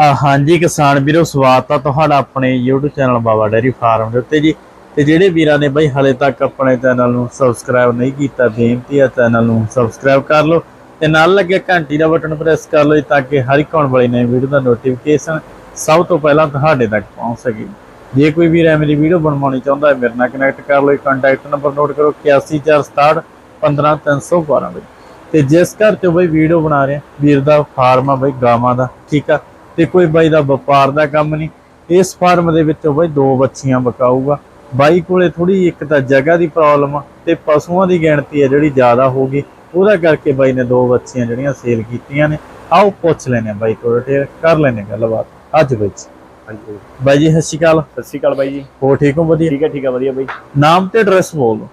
ਹਾਂਜੀ ਕਿਸਾਨ ਵੀਰੋ, ਸਵਾਗਤ ਆ ਤੁਹਾਡਾ ਆਪਣੇ YouTube channel Baba dairy farm ਦੇ ਉੱਤੇ ਜੀ। ਤੇ ਜਿਹੜੇ ਵੀਰਾਂ ਨੇ ਬਈ ਹਲੇ ਤੱਕ ਆਪਣੇ ਚੈਨਲ ਨੂੰ ਸਬਸਕ੍ਰਾਈਬ ਨਹੀਂ ਕੀਤਾ, ਬੇਨਤੀ ਆ ਚੈਨਲ ਨੂੰ ਸਬਸਕ੍ਰਾਈਬ ਕਰ ਲਓ ਤੇ ਨਾਲ ਲੱਗੇ ਘੰਟੀ ਦਾ ਬਟਨ ਪ੍ਰੈਸ ਕਰ ਲਓ ਤਾਂ ਕਿ ਹਰ ਇੱਕ ਆਉਣ ਵਾਲੀ ਨਵੀਂ ਵੀਡੀਓ ਦਾ ਨੋਟੀਫਿਕੇਸ਼ਨ ਸਭ ਤੋਂ ਪਹਿਲਾਂ ਤੁਹਾਡੇ ਤੱਕ ਪਹੁੰਚ ਸਕੇ। ਜੇ ਕੋਈ ਵੀਰ ਐ ਮੇਰੀ ਵੀਡੀਓ ਬਣਵਾਉਣੀ ਚਾਹੁੰਦਾ ਹੈ, ਮੇਰੇ ਨਾਲ ਕਨੈਕਟ ਕਰ ਲਓ ਕੰਟੈਕਟ ਨੰਬਰ ਨੋਟ ਕਰੋ 8147 15312 ਬਈ ਤੇ ਜਿਸ ਘਰ ਚ ਬਈ ਵੀਡੀਓ ਬਣਾ ਰਿਹਾ ਵੀਰ ਦਾ ਫਾਰਮ ਆ ਬਈ, ਗਾਵਾਂ ਦਾ, ਠੀਕ ਆ? ਤੇ ਕੋਈ ਬਾਈ ਦਾ ਵਪਾਰ ਦਾ ਕੰਮ ਨਹੀਂ। ਇਸ ਫਾਰਮ ਦੇ ਵਿੱਚੋਂ ਬਈ ਦੋ ਬੱਚੀਆਂ ਬਕਾਊਗਾ ਬਾਈ ਕੋਲੇ ਥੋੜੀ ਇੱਕ ਤਾਂ ਜਗ੍ਹਾ ਦੀ ਪ੍ਰੋਬਲਮ ਆ ਤੇ ਪਸ਼ੂਆਂ ਦੀ ਗਿਣਤੀ ਹੈ ਜਿਹੜੀ ਜ਼ਿਆਦਾ ਹੋ ਗਈ। ਉਹਦਾ ਕਰਕੇ ਬਾਈ ਨੇ ਦੋ ਬੱਚੀਆਂ ਜਿਹੜੀਆਂ ਸੇਲ ਕੀਤੀਆਂ ਨੇ। ਆਓ ਪੁੱਛ ਲੈਨੇ ਆ ਬਾਈ ਕੋਲ ਡਿਟੇਲ ਕਰ ਲੈਨੇ ਗੱਲਬਾਤ। ਅੱਜ ਵਿੱਚ ਹਾਂਜੀ। ਬਾਈ ਜੀ ਸਤਿ ਸ਼੍ਰੀ ਅਕਾਲ। ਸਤਿ ਸ਼੍ਰੀ ਅਕਾਲ ਬਾਈ ਜੀ। ਹੋ ਠੀਕ ਹੋ? ਵਧੀਆ। ਠੀਕ ਹੈ ਠੀਕ ਹੈ ਵਧੀਆ ਬਾਈ। ਨਾਮ ਤੇ ਐਡਰੈਸ ਬੋਲ ਦਿਓ।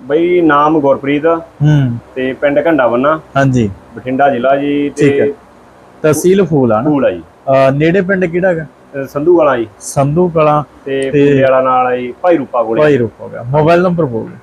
ਬਾਈ ਨਾਮ ਗੁਰਪ੍ਰੀਤ। ਹੂੰ। ਤੇ ਪਿੰਡ ਘੰਡਾਵੰਨਾ ਹਾਂਜੀ। ਬਠਿੰਡਾ ਜ਼ਿਲ੍ਹਾ ਜੀ। ਤੇ ਤਹਿਸੀਲ ਫੂਲ ਆ ਨਾ? ਆ ਜੀ। ਨੇੜੇ ਪਿੰਡ ਕਿਹੜਾ ਹੈਗਾ? ਸੰਧੂ ਵਾਲਾ ਜੀ। ਸੰਧੂ ਕਲਾਂ ਤੇ ਪੂਲੇ ਵਾਲਾ ਨਾਲ ਆ ਜੀ ਭਾਈ ਰੂਪਾ ਕੋਲੇ ਭਾਈ ਰੂਪ ਗਿਆ ਮੋਬਾਈਲ ਨੰਬਰ ਬੋਲ ਦਿਓ।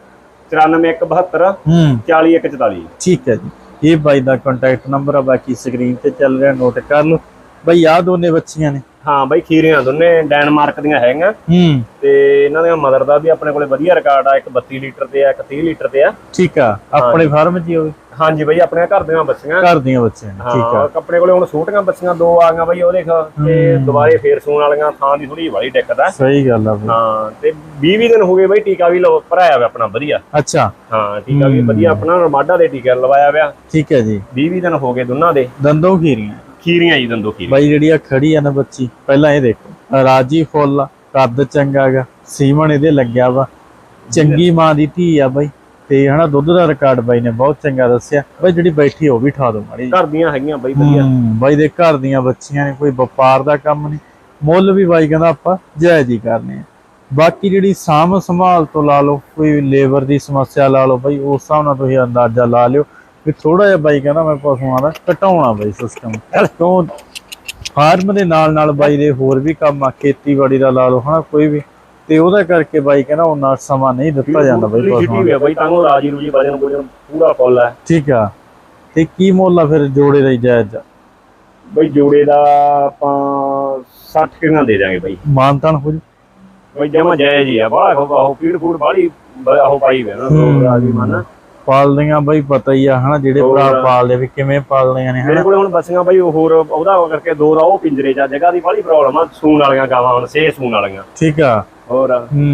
94172 ਹੂੰ। 40144 ਠੀਕ ਹੈ ਜੀ। ਇਹ ਬਾਈ ਦਾ ਕੰਟੈਕਟ ਨੰਬਰ ਆ ਬਾਕੀ ਸਕਰੀਨ ਤੇ ਚੱਲ ਰਿਹਾ ਨੋਟ ਕਰ ਲਓ। ਬਾਈ ਆ ਦੋਨੇ ਬੱਚੀਆਂ ਨੇ। ਹਾਂ ਬਾਈ ਖੀਰੀਆਂ ਦੋਨੇ ਡੈਨਮਾਰਕ ਦੀਆਂ ਹੈਗੀਆਂ। ਹੂੰ। ਤੇ ਇਹਨਾਂ ਦੀਆਂ ਮਦਰ ਦਾ ਵੀ ਆਪਣੇ ਕੋਲੇ ਵਧੀਆ ਰਿਕਾਰਡ ਆ ਇੱਕ 32 ਲੀਟਰ ਤੇ ਆ ਇੱਕ 30 ਲੀਟਰ ਤੇ ਆ। ਠੀਕ ਆ ਆਪਣੇ ਫਾਰਮ 'ਚ ਹੀ ਹੋਵੇ ਹਾਂਜੀ ਬਾਈ ਆਪਣੇ ਘਰ ਦੀਆਂ ਬੱਚੀਆਂ। ਘਰ ਦੀਆਂ ਬੱਚੀਆਂ ਠੀਕ ਆ। ਆਪਣੇ ਕੋਲੇ ਹੁਣ ਛੋਟੀਆਂ ਬੱਚੀਆਂ ਦੋ ਆ ਗਈਆਂ ਬਾਈ ਉਹ ਦੇਖ ਤੇ। ਦੁਬਾਰੇ ਫੇਰ ਸੂਣ ਵਾਲੀਆਂ ਥਾਂ ਦੀ ਥੋੜੀ ਵਾਲੀ ਦਿੱਕਤ ਆ। ਸਹੀ ਗੱਲ ਆ ਹਾਂ ਤੇ 20 20 ਦਿਨ ਹੋ ਗਏ ਬਾਈ ਟੀਕਾ ਵੀ ਲਵਾ ਭਰਾਇਆ ਹੋਇਆ ਆਪਣਾ ਵਧੀਆ। ਅੱਛਾ। ਹਾਂ ਟੀਕਾ ਵੀ। ਵਧੀਆ ਆਪਣਾ ਰਮਾਡਾ ਦੇ ਟੀਕਾ ਲਵਾਇਆ ਹੋਇਆ ਠੀਕ ਹੈ ਜੀ। 20 20 ਦਿਨ ਹੋ ਗਏ ਦੋਨਾਂ ਦੇ। ਦੰਦੋਂ ਖੀਰੀਆਂ। ਖੀਰੀਆਂ ਜੀ ਦੰਦੋ ਖੀਰੀ ਬਾਈ ਜਿਹੜੀ ਆ ਖੜੀ ਆ ਨਾ ਬੱਚੀ ਪਹਿਲਾਂ ਇਹ ਦੇਖੋ ਰਾਜੀ ਫੁੱਲ ਕੱਦ ਚੰਗਾ ਗਾ ਸੀਮਣ ਇਹਦੇ ਲੱਗਿਆ ਵਾ। ਚੰਗੀ ਮਾਂ ਦੀ ਧੀ ਆ ਬਾਈ ਤੇ ਹਨਾ ਦੁੱਧ ਦਾ ਰਿਕਾਰਡ ਬਾਈ ਨੇ ਬਹੁਤ ਚੰਗਾ ਦੱਸਿਆ। ਬਾਈ ਜਿਹੜੀ ਬੈਠੀ ਉਹ ਵੀ ਠਾ ਦੋ ਮਾੜੀ। ਘਰ ਦੀਆਂ ਹੈਗੀਆਂ ਬਾਈ ਵਧੀਆ। ਬਾਈ ਦੇ ਘਰ ਦੀਆਂ ਬੱਚੀਆਂ ਨੇ ਕੋਈ ਵਪਾਰ ਦਾ ਕੰਮ ਨਹੀਂ। ਮੁੱਲ ਵੀ ਬਾਈ ਕਹਿੰਦਾ ਆਪਾਂ ਜਾਇਜ਼ ਹੀ ਕਰਨੇ ਆ। ਬਾਕੀ ਜਿਹੜੀ ਸਾਂਭ ਸੰਭਾਲ ਤੋਂ ਲਾ ਲਓ ਕੋਈ ਲੇਬਰ ਦੀ ਸਮੱਸਿਆ ਲਾ ਲਓ ਬਾਈ ਉਸ ਹਿਸਾਬ ਨਾਲ ਤੁਸੀਂ ਅੰਦਾਜ਼ਾ ਲਾ ਲਿਓ। ਵੀ ਥੋੜਾ ਜਿਹਾ ਬਾਈ ਕਹਿੰਦਾ ਮੈਂ ਪਸ਼ੂਆਂ ਦਾ ਘਟਾਉਣਾ ਬਾਈ ਸਿਸਟਮ ਕਿਉਂ? ਫਾਰਮ ਦੇ ਨਾਲ ਨਾਲ ਬਾਈ ਦੇ ਹੋਰ ਵੀ ਕੰਮ ਆ ਖੇਤੀਬਾੜੀ ਦਾ ਲਾ ਲਓ ਹਨਾ ਕੋਈ ਵੀ। ਤੇ ਉਹਦਾ ਕਰਕੇ ਬਾਈ ਕਹਿੰਦਾ ਉਹਨਾਂ ਸਮਾਂ ਨਹੀਂ ਦਿੱਤਾ ਜਾਂਦਾ ਬਾਈ ਪਸ਼ੂਆਂ ਆ ਬਾਈ ਤਾਂ ਰਾਜੀ ਰੂਜੀ ਵਜਨ ਵਜਨ ਪੂਰਾ ਫੁੱਲ ਹੈ ਠੀਕ ਆ। ਤੇ ਕੀ ਮੁੱਲ ਆ ਫਿਰ ਜੋੜੇ ਦਾ ਹੀ ਜਾਇਜ਼? ਬਾਈ ਜੋੜੇ ਦਾ ਆਪਾਂ 60 ਕਿੰਨਾ ਦੇ ਦਾਂਗੇ ਬਾਈ। ਮਾਨਤਾਨ ਹੋ ਜੂ। ਬਾਈ ਜਮਾ ਜਾਇਜ਼ ਹੀ ਆ ਬਾਹਲਾ ਉਹ ਫੀਡ ਫੂਡ ਬਾਹਲੀ ਬ- ਉਹ ਪਾਈ ਵੇ ਨਾ ਹੂੰ। ਰਾਜੀ ਮਨ। ਪਾਲਦੀਆਂ ਬਾਈ ਪਤਾ ਹੀ ਆ ਹਨਾ ਜਿਹੜੇ ਭਰਾ। ਪਾਲਦੇ ਵੀ ਕਿਵੇਂ ਪਾਲਦੀਆਂ ਨੇ ਮੇਰੇ ਕੋਲੇ ਹੁਣ ਬੱਸੀਆਂ ਬਾਈ ਉਹ ਹੋਰ ਉਹਦਾ ਕਰਕੇ ਦੋ ਦਾ ਉਹ ਪਿੰਜਰੇ ਚ ਜਗ੍ਹਾ ਦੀ ਬਾਹਲੀ ਪ੍ਰੋਬਲਮ ਆ ਸੂਣ ਵਾਲੀਆਂ ਗਾਵਾਂ ਹੁਣ ਸੇ ਸੂਣ ਵਾਲੀਆਂ। ਠੀਕ ਆ। ਹੋਰ।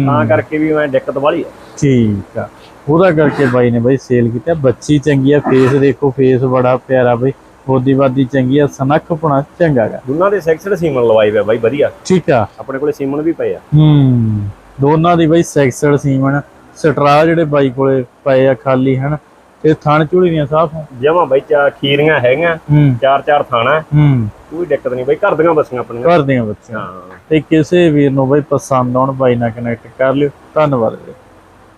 ਤਾਂ ਕਰਕੇ ਵੀ ਮੈਂ ਦਿੱਕਤ ਵਾਲੀ ਆ। ਠੀਕ ਆ। ਉਹਦਾ ਕਰਕੇ ਬਾਈ ਨੇ ਬਾਈ ਸੇਲ ਕੀਤਾ ਬੱਚੀ ਚੰਗੀ ਆ ਫੇਸ ਦੇਖੋ ਫੇਸ ਬੜਾ ਪਿਆਰਾ ਬਾਈ ਬੋਦੀਵਾਦੀ ਚੰਗੀ ਆ ਸਨੱਖਪਣਾ ਚੰਗਾ ਗਾ। ਦੋਨਾਂ ਦੇ ਸੈਕਸਡ ਸੀਮਨ ਲਵਾਈ ਹੋਇਆ ਬਾਈ ਵਧੀਆ। ਠੀਕ ਆ। ਆਪਣੇ ਕੋਲੇ ਸੀਮਨ ਵੀ ਪਏ ਆ। ਹੂੰ। ਦੋਨਾਂ ਦੀ ਬਾਈ ਸੈਕਸਡ ਸੀਮਨ ਸਟਰਾ ਜਿਹੜੇ ਬਾਈ ਕੋਲੇ ਪਏ ਆ ਖਾਲੀ ਹਨ? ਤੇ ਥਣ ਝੁਲੀ ਦੀਆਂ ਸਾਫ਼ ਜਮਾ ਬਾਈ ਚਾ ਖੀਰੀਆਂ ਹੈਗੀਆਂ ਚਾਰ ਚਾਰ ਥਾਣਾ। ਹੂੰ। ਕੋਈ ਦਿੱਕਤ ਨਹੀਂ ਬਾਈ ਘਰ ਦੀਆਂ ਬੱਸੀਆਂ ਆਪਣੀਆਂ। ਘਰ ਦੀਆਂ ਬੱਚੀਆਂ ਹਾਂ। ਤੇ ਕਿਸੇ ਵੀਰ ਨੂੰ ਬਾਈ ਪਸੰਦ ਆਉਣ ਬਾਈ ਨਾਲ ਕਨੈਕਟ ਕਰ ਲਿਓ। ਧੰਨਵਾਦ